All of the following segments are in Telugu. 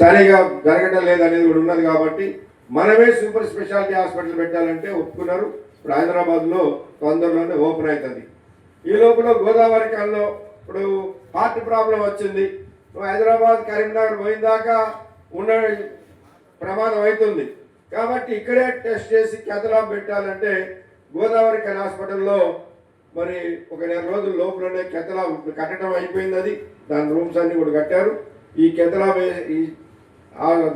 సరిగా జరగడం లేదనేది కూడా ఉన్నది కాబట్టి మనమే సూపర్ స్పెషాలిటీ హాస్పిటల్ పెట్టాలంటే ఒప్పుకున్నారు. ఇప్పుడు హైదరాబాద్లో తొందరలోనే ఓపెన్ అవుతుంది. ఈ లోపల గోదావరి కాలంలో ఇప్పుడు హార్ట్ ప్రాబ్లం వచ్చింది. హైదరాబాద్ కరీంనగర్ పోయిందాకా ఉన్న ప్రమాదం అవుతుంది. కాబట్టి ఇక్కడే టెస్ట్ చేసి కెథలాబ్ పెట్టాలంటే గోదావరి కన్ హాస్పిటల్లో మరి ఒక నెల రోజుల లోపలనే కెథలాబ్ కట్టడం అయిపోయింది అది. దాని రూమ్స్ అన్ని కూడా కట్టారు. ఈ కెథలాబ్ ఈ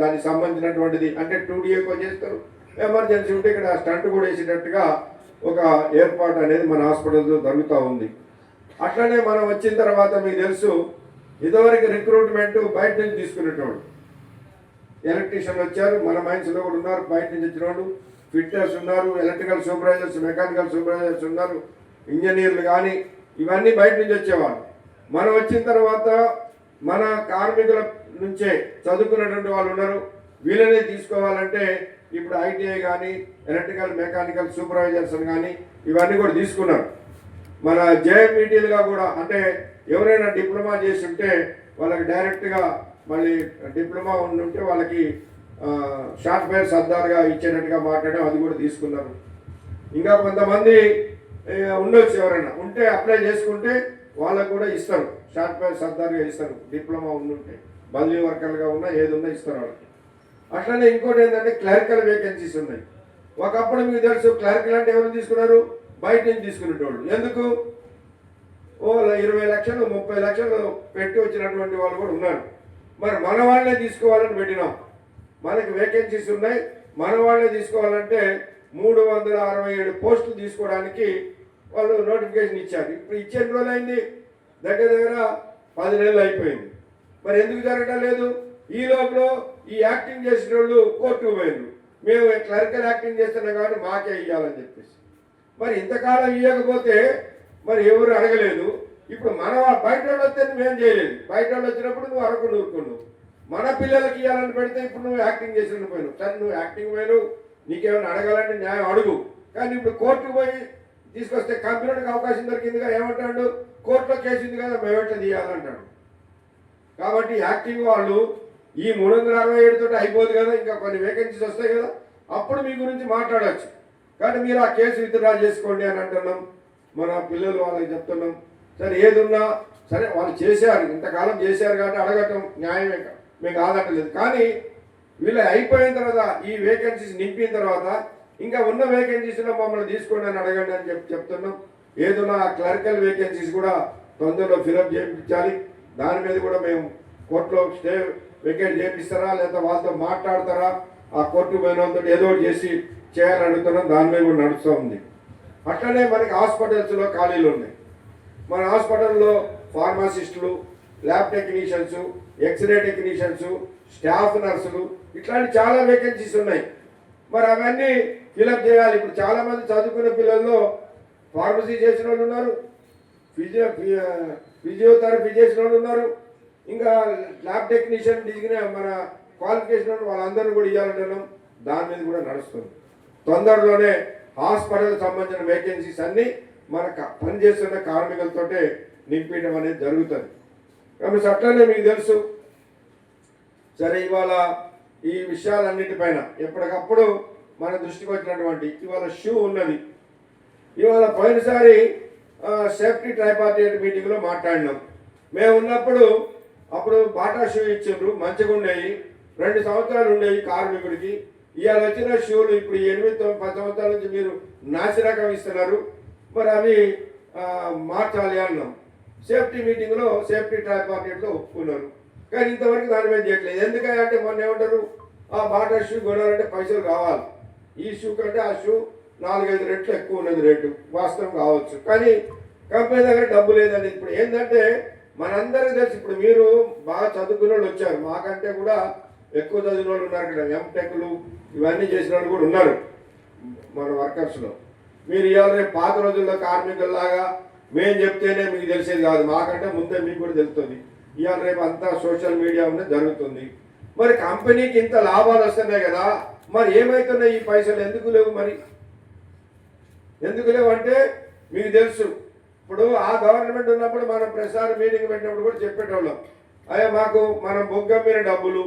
దానికి సంబంధించినటువంటిది. అంటే టూ డిఏకో చేస్తారు. ఎమర్జెన్సీ ఉంటే ఇక్కడ స్టంట్ కూడా వేసేటట్టుగా ఒక ఏర్పాటు అనేది మన హాస్పిటల్లో జరుగుతూ ఉంది. అట్లనే మనం వచ్చిన తర్వాత మీకు తెలుసు ఇదివరకు రిక్రూట్మెంట్ బయట నుంచి తీసుకునేటోడు. ఎలక్ట్రీషియన్ వచ్చారు మన మైన్స్లో కూడా ఉన్నారు బయట నుంచి వచ్చినోడు. ఫిట్నెస్ ఉన్నారు ఎలక్ట్రికల్ సూపర్వైజర్స్ మెకానికల్ సూపర్వైజర్స్ ఉన్నారు ఇంజనీర్లు కానీ ఇవన్నీ బయట నుంచి వచ్చేవాళ్ళు. మనం వచ్చిన తర్వాత మన కార్మికుల నుంచే చదువుకున్నటువంటి వాళ్ళు ఉన్నారు. వీళ్ళనే తీసుకోవాలంటే ఇప్పుడు ఐటీఐ కానీ ఎలక్ట్రికల్ మెకానికల్ సూపర్వైజర్స్ కానీ ఇవన్నీ కూడా తీసుకున్నారు. మన జేఎంఈటీలుగా కూడా అంటే ఎవరైనా డిప్లొమా చేసి ఉంటే వాళ్ళకి డైరెక్ట్గా మళ్ళీ డిప్లొమా ఉంటే వాళ్ళకి షార్ట్ ఫైర్ సర్దార్గా ఇచ్చేటట్టుగా మాట్లాడడం అది కూడా తీసుకున్నారు. ఇంకా కొంతమంది ఉండొచ్చు ఎవరైనా. ఉంటే అప్లై చేసుకుంటే వాళ్ళకు కూడా ఇస్తారు. షార్ట్ ఫైర్ సర్దార్గా ఇస్తారు. డిప్లొమా ఉండుంటే. బదిలీ వర్గాలుగా ఉన్నా ఏది ఉన్నా ఇస్తారు వాళ్ళకి. అట్లనే ఇంకోటి ఏంటంటే క్లరికల్ వేకెన్సీస్ ఉన్నాయి. ఒకప్పుడు మీకు తెలుసు క్లరికల్ అంటే ఎవరు తీసుకున్నారు? బయట నుంచి తీసుకునేటోళ్ళు. ఎందుకు? ఓ ఇరవై లక్షలు ముప్పై లక్షలు పెట్టి వచ్చినటువంటి వాళ్ళు కూడా ఉన్నారు. మరి మన వాళ్ళే తీసుకోవాలని పెట్టినాం. మనకి వేకెన్సీస్ ఉన్నాయి. మన వాళ్ళే తీసుకోవాలంటే మూడు వందల అరవై ఏడు పోస్టులు తీసుకోవడానికి వాళ్ళు నోటిఫికేషన్ ఇచ్చారు. ఇప్పుడు ఇచ్చే రోజులు అయింది. దగ్గర దగ్గర పది నెలలు అయిపోయింది. మరి ఎందుకు జరగడం లేదు? ఈ లోపల ఈ యాక్టింగ్ చేసిన వాళ్ళు కోర్టుకు పోయిండ్రు మేము క్లరికల్ యాక్టింగ్ చేస్తున్నాం కాబట్టి మాకే ఇవ్వాలని చెప్పేసి. మరి ఇంతకాలం ఇవ్వకపోతే మరి ఎవరు అడగలేదు. ఇప్పుడు మన బయట వాళ్ళు వస్తే నువ్వేం చేయలేదు. బయట వాళ్ళు వచ్చినప్పుడు నువ్వు అరకు నూరుకున్నావు. మన పిల్లలకి ఇవ్వాలని పెడితే ఇప్పుడు నువ్వు యాక్టింగ్ చేసి పోయినావు సరే నువ్వు యాక్టింగ్ పోయినావు నీకేమైనా అడగాలంటే న్యాయం అడుగు. కానీ ఇప్పుడు కోర్టుకు పోయి తీసుకొస్తే కంపెనీకి అవకాశం దొరికిందిగా ఏమంటాడు? కోర్టులో కేసు ఉంది కదా మేము ఎట్లా తీయాలంటాడు? కాబట్టి యాక్టింగ్ వాళ్ళు ఈ మూడు వందల అరవై ఏడుతో అయిపోదు కదా ఇంకా కొన్ని వేకెన్సీస్ వస్తాయి కదా అప్పుడు మీ గురించి మాట్లాడవచ్చు కానీ మీరు ఆ కేసు విత్డ్రా చేసుకోండి అని అంటున్నాం. మన పిల్లలు వాళ్ళకి చెప్తున్నాం. సరే ఏదున్నా సరే వాళ్ళు చేశారు ఇంతకాలం చేశారు కాబట్టి అడగటం న్యాయమే మీకు ఆదట్టలేదు కానీ వీళ్ళు అయిపోయిన తర్వాత ఈ వేకెన్సీస్ నింపిన తర్వాత ఇంకా ఉన్న వేకెన్సీస్లో మమ్మల్ని తీసుకోండి అని అడగండి అని చెప్పి చెప్తున్నాం. ఏదున్నా క్లరికల్ వేకెన్సీస్ కూడా తొందరలో ఫిలప్ చేయించాలి. దాని మీద కూడా మేము కోర్టులో స్టే వికెట్ చేపిస్తారా లేదా వాళ్ళతో మాట్లాడతారా? ఆ కోర్టు పోయిన వాళ్ళతో ఏదో చేసి చేయాలని అడుగుతున్నాం దాని మీద కూడా నడుస్తూ ఉంది. అట్లనే మనకి హాస్పిటల్స్లో ఖాళీలు ఉన్నాయి. మన హాస్పిటల్లో ఫార్మాసిస్టులు lab technicians X ray technicians staff నర్సులు ఇట్లాంటి చాలా వేకెన్సీస్ ఉన్నాయి. మరి అవన్నీ ఫిలప్ చేయాలి. ఇప్పుడు చాలామంది చదువుకునే పిల్లల్లో ఫార్మసీ చేసిన వాళ్ళు ఉన్నారు. ఫిజియో ఫిజియోథెరపీ చేసిన వాళ్ళు ఉన్నారు. ఇంకా ల్యాబ్ టెక్నీషియన్ డిగ్రీ మన క్వాలిఫికేషన్ వాళ్ళందరినీ కూడా ఇవ్వాలంటున్నాం దాని మీద కూడా నడుస్తుంది తొందరలోనే హాస్పిటల్ సంబంధించిన వేకెన్సీస్ అన్నీ మన పనిచేస్తున్న కార్మికులతోటే నింపించడం అనేది జరుగుతుంది. కాబట్టి అట్లనే మీకు తెలుసు. సరే ఇవాళ ఈ విషయాలన్నిటిపైన ఎప్పటికప్పుడు మన దృష్టికి వచ్చినటువంటి ఇవాళ షూ ఉన్నది. ఇవాళ పోయినసారి సేఫ్టీ ట్రైపార్టీ మీటింగ్లో మాట్లాడినాం. మేము ఉన్నప్పుడు అప్పుడు బాటా షూ ఇచ్చిండ్రు మంచిగా ఉండేవి రెండు సంవత్సరాలు ఉండేవి కార్మికుడికి. ఇవాళ వచ్చిన షూలు ఇప్పుడు ఎనిమిది తొమ్మిది పది సంవత్సరాల నుంచి మీరు నాసిరకం ఇస్తున్నారు. మరి అవి మార్చాలి అన్నాం. సేఫ్టీ మీటింగ్లో సేఫ్టీ ట్రైపార్టీలో ఒప్పుకున్నారు. కానీ ఇంతవరకు దాని మీద చేయట్లేదు. ఎందుకంటే మొన్న ఏమంటారు? ఆ బాటా షూ కొనాలంటే పైసలు కావాలి. ఈ షూ కంటే ఆ షూ నాలుగైదు రెట్లు ఎక్కువ ఉన్నది రేటు. వాస్తవం కావచ్చు. కానీ కంపెనీ దగ్గర డబ్బు లేదని ఇప్పుడు ఏంటంటే మనందరికీ తెలుసు ఇప్పుడు మీరు బాగా చదువుకున్న వాళ్ళు వచ్చారు. మాకంటే కూడా ఎక్కువ చదివిన వాళ్ళు ఉన్నారు ఇక్కడ. ఎంటెక్లు ఇవన్నీ చేసిన వాళ్ళు కూడా ఉన్నారు మన వర్కర్స్లో. మీరు ఇవాళ రేపు పాత రోజుల్లో కార్మికుల్లాగా మేము చెప్తేనే మీకు తెలిసేది కాదు. మాకంటే ముందే మీకు కూడా తెలుస్తుంది. ఇవాళ రేపు అంతా సోషల్ మీడియా ఉన్నది జరుగుతుంది. మరి కంపెనీకి ఇంత లాభాలు వస్తున్నాయి కదా మరి ఏమవుతున్నాయి ఈ పైసలు? ఎందుకు లేవు మరి? ఎందుకు లేవు అంటే మీకు తెలుసు ఇప్పుడు ఆ గవర్నమెంట్ ఉన్నప్పుడు మనం ప్రసార మీటింగ్ పెట్టినప్పుడు కూడా చెప్పేటోళ్ళం. అయ్యా మాకు మనం బొగ్గమ్మిన డబ్బులు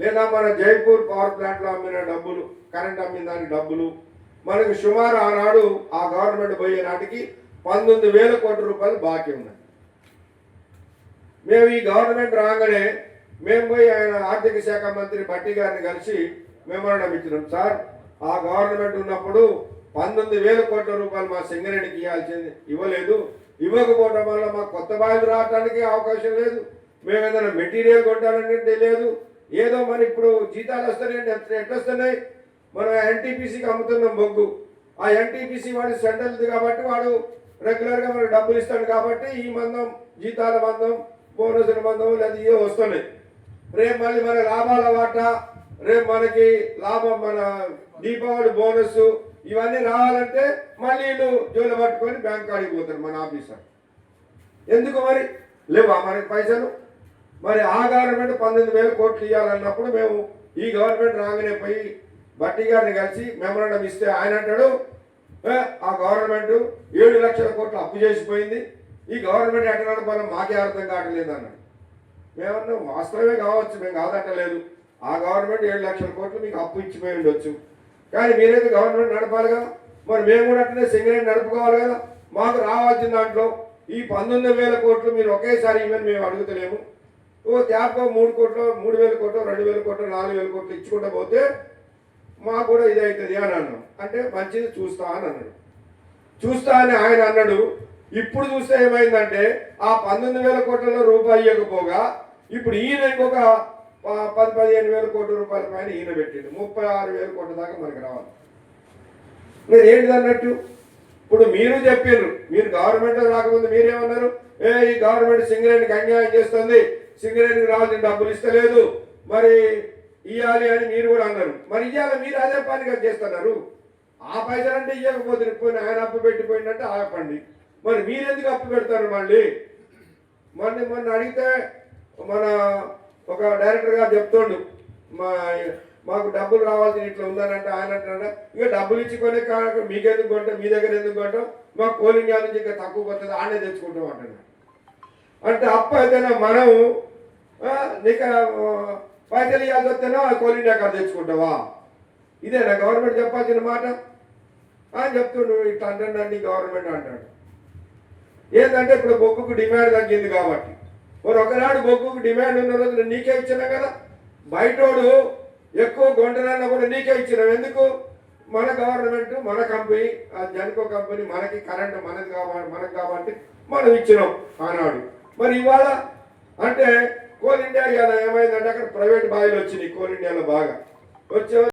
లేదా మన జైపూర్ పవర్ ప్లాంట్లో అమ్మిన డబ్బులు కరెంట్ అమ్మిన దానికి డబ్బులు. మనకు సుమారు ఆనాడు ఆ గవర్నమెంట్ పోయే నాటికి పంతొమ్మిది వేల కోట్ల రూపాయలు బాకీ ఉన్నాయి. మేము ఈ గవర్నమెంట్ రాగానే మేము పోయి ఆయన ఆర్థిక శాఖ మంత్రి భట్టి గారిని కలిసి మెమోరాండం ఇచ్చినాం. సార్ ఆ గవర్నమెంట్ ఉన్నప్పుడు పంతొమ్మిది వేల కోట్ల రూపాయలు మా సింగరేణికి ఇవ్వాల్సింది. ఇవ్వలేదు. ఇవ్వకపోవడం వల్ల మా కొత్త బావిలు రావడానికి అవకాశం లేదు. మేము ఏదైనా మెటీరియల్ కొట్టాలంటే లేదు. ఏదో మరి ఇప్పుడు జీతాలు వస్తున్నాయి ఎంత ఎట్లా వస్తున్నాయి? మనం ఎన్టీపీసీకి అమ్ముతున్నాం బొగ్గు ఆ ఎన్టీపీసీ వాడి సెంట్రల్ది కాబట్టి వాడు రెగ్యులర్గా మనకు డబ్బులు ఇస్తాడు కాబట్టి ఈ మందం జీతాల మందం బోనసుల మందం లేదా ఇవే వస్తున్నాయి. రేపు మళ్ళీ మన లాభాల వాటా రేపు మనకి లాభం మన దీపావళి బోనస్ ఇవన్నీ రావాలంటే మళ్ళీ వీళ్ళు జోలు పట్టుకొని బ్యాంక్ కాడికి పోతారు మన ఆఫీసర్. ఎందుకు మరి? లేవా మనకి పైసలు? మరి ఆ గవర్నమెంట్ పంతొమ్మిది వేల కోట్లు ఇవ్వాలన్నప్పుడు మేము ఈ గవర్నమెంట్ రాగానే పోయి భట్టి గారిని కలిసి మెమరాండం ఇస్తే ఆయన అంటాడు ఆ గవర్నమెంట్ ఏడు లక్షల కోట్లు అప్పు చేసిపోయింది. ఈ గవర్నమెంట్ ఎట్లా మనం మాకే అర్థం కావట్లేదు అన్నాడు. మేమన్నా వాస్తవమే కావచ్చు మేము కాదంటలేదు ఆ గవర్నమెంట్ ఏడు లక్షల కోట్లు మీకు అప్పు ఇచ్చిపోయి ఉండొచ్చు. కానీ మీరైతే గవర్నమెంట్ నడపాలి కదా. మరి మేము కూడా అట్లనే సింగరేణి నడుపుకోవాలి కదా. మాకు రావాల్సిన దాంట్లో ఈ పంతొమ్మిది వేల కోట్లు మీరు ఒకేసారి ఇవ్వని మేము అడుగుతలేము. ఓ ట్యాప్కో మూడు కోట్లు మూడు వేల కోట్లు రెండు వేల కోట్లు నాలుగు వేల కోట్లు ఇచ్చుకుంటూ పోతే మాకు కూడా ఇదైతుంది అని అన్నాం అంటే మంచిది చూస్తా అని అన్నాడు. చూస్తా అని ఆయన అన్నాడు. ఇప్పుడు చూస్తే ఏమైందంటే ఆ పంతొమ్మిది వేల కోట్లలో రూపాయి ఇవ్వకపోగా ఇప్పుడు ఈయన ఇంకొక పది పదిహేను వేల కోట్ల రూపాయల పైన ఈయన పెట్టిండు. ముప్పై ఆరు వేల కోట్ల దాకా మనకి రావాలి. మీరు ఏంటిది అన్నట్టు? ఇప్పుడు మీరు చెప్పారు మీరు గవర్నమెంట్ రాకముందు మీరేమన్నారు? ఏ ఈ గవర్నమెంట్ సింగరేణికి అన్యాయం చేస్తుంది సింగరేణికి రావాల్సిన డబ్బులు ఇస్తలేదు మరి ఇవ్వాలి అని మీరు కూడా అన్నారు. మరి ఇవ్వాలి మీరు అదే పనిగా చేస్తున్నారు. ఆ పైసలు అంటే ఇవ్వకపోతే పోయిన ఆయన అప్పు పెట్టిపోయిందంటే ఆగపండి మరి మీరెందుకు అప్పు పెడతారు మళ్ళీ? మొన్న మొన్న అడిగితే మన ఒక డైరెక్టర్ గారు చెప్తుండు మా మాకు డబ్బులు రావాల్సిన ఇట్లా ఉందనంటే ఆయన అంటాడు ఇక డబ్బులు ఇచ్చి కొనే మీకు మీకెందుకు కొంటాం మీ దగ్గర ఎందుకు కొంటాం మాకు కోలింగ్ నుంచి ఇంకా తక్కువ పడుతుంది ఆడే తెచ్చుకుంటాం అంటున్నాడు. అంటే అప్పు అయితేనే మనం ఆ, నీకు పైసలు ఇవ్వాల్సి వస్తేనో కోలింగ్ అక్కడ తెచ్చుకుంటావా? ఇదేనా గవర్నమెంట్ చెప్పాల్సిన మాట? అని చెప్తుండు ఇట్లా అంటాడు గవర్నమెంట్ అంటాడు. ఏంటంటే ఇప్పుడు బొగ్గుకు డిమాండ్ తగ్గింది కాబట్టి. మరి ఒకనాడు బొగ్గుకు డిమాండ్ ఉన్న రోజున నీకే ఇచ్చినా కదా? బయటోడు ఎక్కువ కొంటనన్నా కూడా నీకే ఇచ్చినాం. ఎందుకు? మన గవర్నమెంట్ మన కంపెనీ ఆ జన్కో కంపెనీ మనకి కరెంట్ మనది కాబట్టి మనకు కాబట్టి మనం ఇచ్చినాం ఆనాడు. మరి ఇవాళ అంటే కోల్ ఇండియా ఏమైందంటే అక్కడ ప్రైవేట్ బాయిలు వచ్చినాయి కోల్ ఇండియాలో బాగా. వచ్చే